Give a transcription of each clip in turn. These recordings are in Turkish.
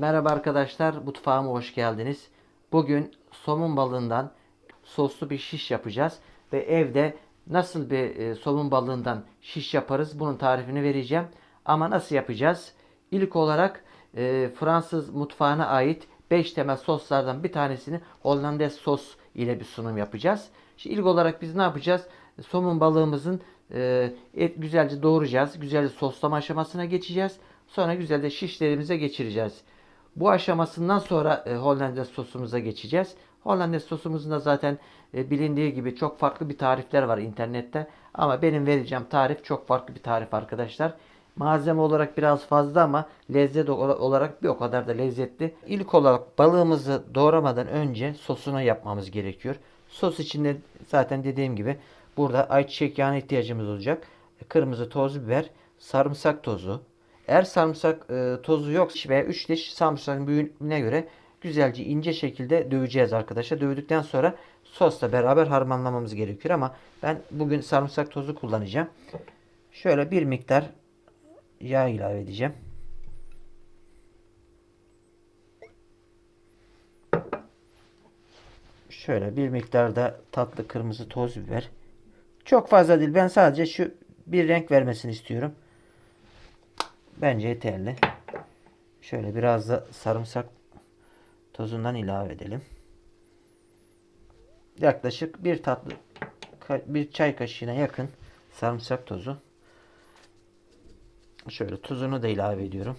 Merhaba arkadaşlar, mutfağıma hoş geldiniz. Bugün somun balığından soslu bir şiş yapacağız ve evde nasıl bir e, somun balığından şiş yaparız bunun tarifini vereceğim. Ama nasıl yapacağız? İlk olarak e, Fransız mutfağına ait 5 temel soslardan bir tanesini Hollandaise sos ile bir sunum yapacağız. Şimdi ilk olarak biz ne yapacağız? Somun balığımızın e, et güzelce doğrayacağız. Güzelce soslama aşamasına geçeceğiz. Sonra güzelce şişlerimize geçireceğiz. Bu aşamasından sonra e, Hollandaise sosumuza geçeceğiz. Hollandaise sosumuzun da zaten e, bilindiği gibi çok farklı bir tarifler var internette. Ama benim vereceğim tarif çok farklı bir tarif arkadaşlar. Malzeme olarak biraz fazla ama lezzet ola- olarak bir o kadar da lezzetli. İlk olarak balığımızı doğramadan önce sosunu yapmamız gerekiyor. Sos içinde zaten dediğim gibi burada ayçiçek yağına ihtiyacımız olacak. Kırmızı toz biber, sarımsak tozu, eğer sarımsak e, tozu yok veya 3 diş sarımsakın büyüklüğüne göre güzelce ince şekilde döveceğiz arkadaşlar. Dövdükten sonra sosla beraber harmanlamamız gerekiyor ama ben bugün sarımsak tozu kullanacağım. Şöyle bir miktar yağ ilave edeceğim. Şöyle bir miktar da tatlı kırmızı toz biber. Çok fazla değil. Ben sadece şu bir renk vermesini istiyorum. Bence yeterli. Şöyle biraz da sarımsak tozundan ilave edelim. Yaklaşık bir tatlı bir çay kaşığına yakın sarımsak tozu. Şöyle tuzunu da ilave ediyorum.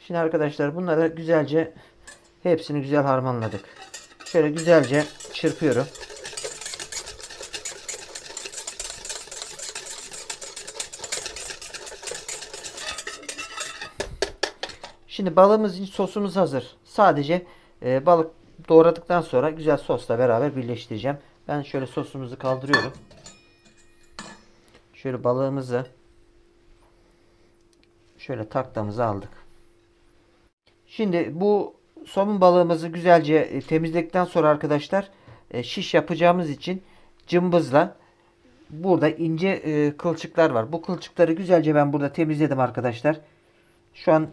Şimdi arkadaşlar bunları güzelce hepsini güzel harmanladık. Şöyle güzelce çırpıyorum. Şimdi balığımız için sosumuz hazır. Sadece e, balık doğradıktan sonra güzel sosla beraber birleştireceğim. Ben şöyle sosumuzu kaldırıyorum. Şöyle balığımızı şöyle taktamızı aldık. Şimdi bu somun balığımızı güzelce e, temizledikten sonra arkadaşlar e, şiş yapacağımız için cımbızla burada ince e, kılçıklar var. Bu kılçıkları güzelce ben burada temizledim arkadaşlar. Şu an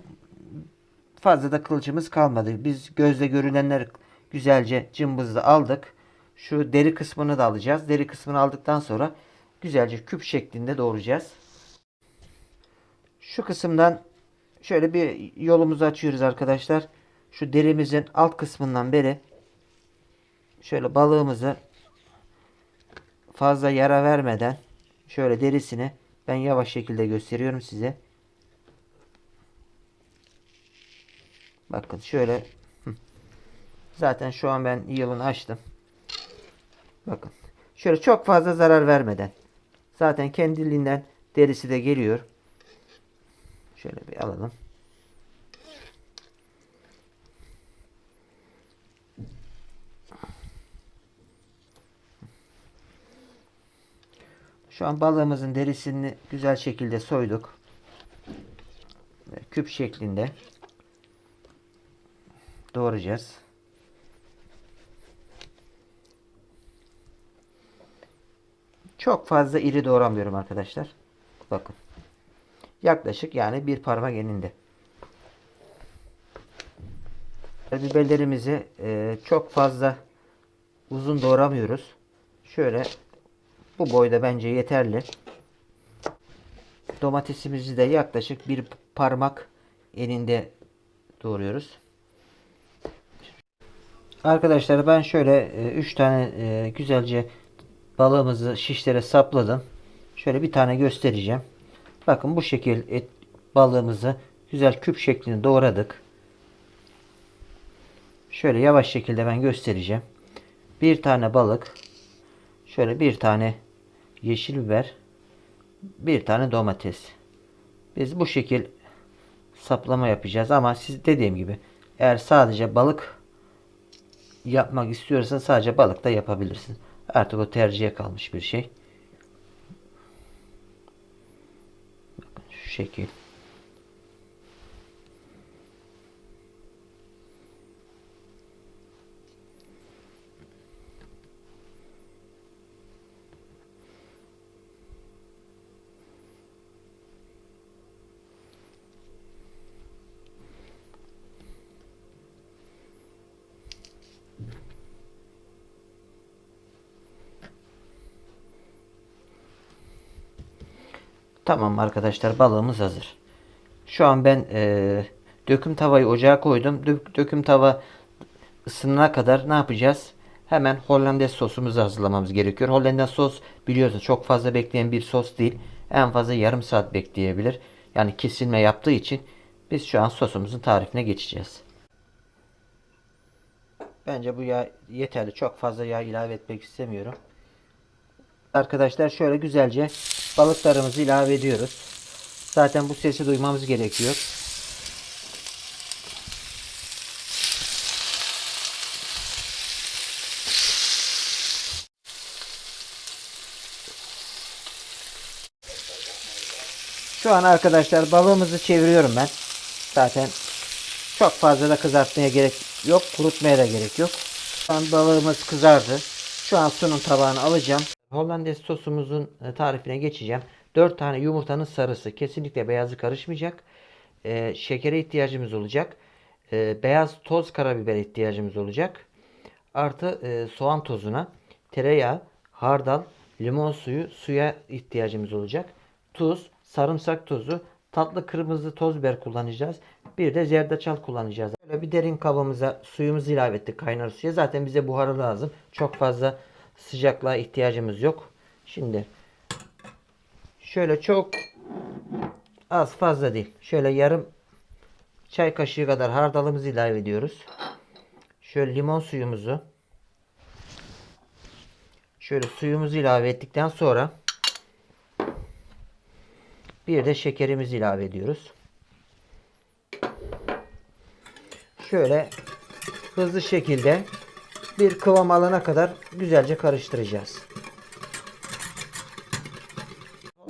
fazla da kılçımız kalmadı. Biz gözle görünenler güzelce cımbızla aldık. Şu deri kısmını da alacağız. Deri kısmını aldıktan sonra güzelce küp şeklinde doğrayacağız. Şu kısımdan şöyle bir yolumuzu açıyoruz arkadaşlar. Şu derimizin alt kısmından beri şöyle balığımızı fazla yara vermeden şöyle derisini ben yavaş şekilde gösteriyorum size. Bakın şöyle zaten şu an ben yılını açtım. Bakın. Şöyle çok fazla zarar vermeden. Zaten kendiliğinden derisi de geliyor. Şöyle bir alalım. Şu an balığımızın derisini güzel şekilde soyduk. Küp şeklinde doğrayacağız. Çok fazla iri doğramıyorum arkadaşlar. Bakın. Yaklaşık yani bir parmak eninde. Biberlerimizi e, çok fazla uzun doğramıyoruz. Şöyle bu boyda bence yeterli. Domatesimizi de yaklaşık bir parmak eninde doğruyoruz. Arkadaşlar ben şöyle 3 tane e, güzelce balığımızı şişlere sapladım. Şöyle bir tane göstereceğim. Bakın bu şekil et balığımızı güzel küp şeklinde doğradık. Şöyle yavaş şekilde ben göstereceğim. Bir tane balık. Şöyle bir tane yeşil biber. Bir tane domates. Biz bu şekil saplama yapacağız ama siz dediğim gibi eğer sadece balık yapmak istiyorsan sadece balık da yapabilirsin. Artık o tercihe kalmış bir şey. Bakın şu şekil. Tamam arkadaşlar balığımız hazır. Şu an ben e, döküm tavayı ocağa koydum. Dök- döküm tava ısınana kadar ne yapacağız? Hemen Hollandaise sosumuzu hazırlamamız gerekiyor. Hollandaise sos biliyorsunuz çok fazla bekleyen bir sos değil. En fazla yarım saat bekleyebilir. Yani kesilme yaptığı için biz şu an sosumuzun tarifine geçeceğiz. Bence bu yağ yeterli. Çok fazla yağ ilave etmek istemiyorum. Arkadaşlar şöyle güzelce balıklarımızı ilave ediyoruz. Zaten bu sesi duymamız gerekiyor. Şu an arkadaşlar balığımızı çeviriyorum ben. Zaten çok fazla da kızartmaya gerek yok. Kurutmaya da gerek yok. Şu an balığımız kızardı. Şu an sunum tabağını alacağım. Hollandaise sosumuzun e, tarifine geçeceğim. 4 tane yumurtanın sarısı. Kesinlikle beyazı karışmayacak. Ee, şekere ihtiyacımız olacak. Ee, beyaz toz karabiber ihtiyacımız olacak. Artı e, soğan tozuna, tereyağı, hardal, limon suyu, suya ihtiyacımız olacak. Tuz, sarımsak tozu, tatlı kırmızı toz biber kullanacağız. Bir de zerdeçal kullanacağız. Böyle bir derin kabımıza suyumuzu ilave ettik kaynar suya. Zaten bize buharı lazım. Çok fazla sıcaklığa ihtiyacımız yok. Şimdi şöyle çok az fazla değil. Şöyle yarım çay kaşığı kadar hardalımızı ilave ediyoruz. Şöyle limon suyumuzu şöyle suyumuzu ilave ettikten sonra bir de şekerimizi ilave ediyoruz. Şöyle hızlı şekilde bir kıvam alana kadar güzelce karıştıracağız.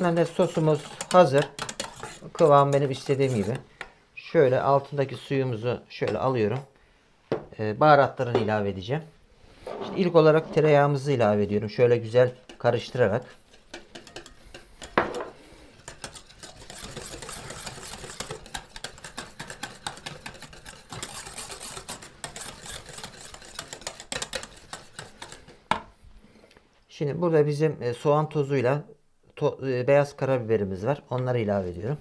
Yani sosumuz hazır. Kıvam benim istediğim gibi. Şöyle altındaki suyumuzu şöyle alıyorum. Ee, baharatlarını ilave edeceğim. İşte ilk olarak tereyağımızı ilave ediyorum. Şöyle güzel karıştırarak. Şimdi burada bizim e, soğan tozuyla to- e, beyaz karabiberimiz var. Onları ilave ediyorum.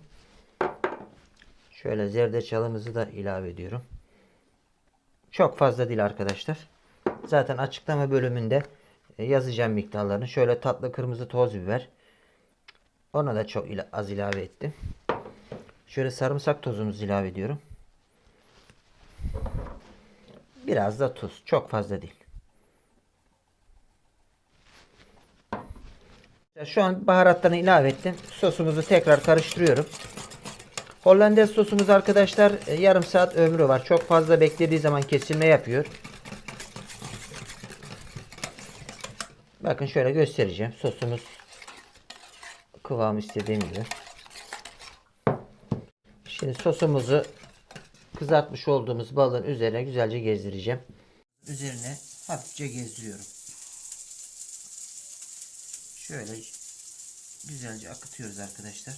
Şöyle zerdeçalımızı da ilave ediyorum. Çok fazla değil arkadaşlar. Zaten açıklama bölümünde e, yazacağım miktarlarını. Şöyle tatlı kırmızı toz biber. Ona da çok az ilave ettim. Şöyle sarımsak tozumuzu ilave ediyorum. Biraz da tuz. Çok fazla değil. Şu an baharatlarını ilave ettim. Sosumuzu tekrar karıştırıyorum. Hollandaise sosumuz arkadaşlar e, yarım saat ömrü var. Çok fazla beklediği zaman kesilme yapıyor. Bakın şöyle göstereceğim. Sosumuz kıvamı istediğim gibi. Şimdi sosumuzu kızartmış olduğumuz balığın üzerine güzelce gezdireceğim. Üzerine hafifçe gezdiriyorum. Şöyle güzelce akıtıyoruz arkadaşlar.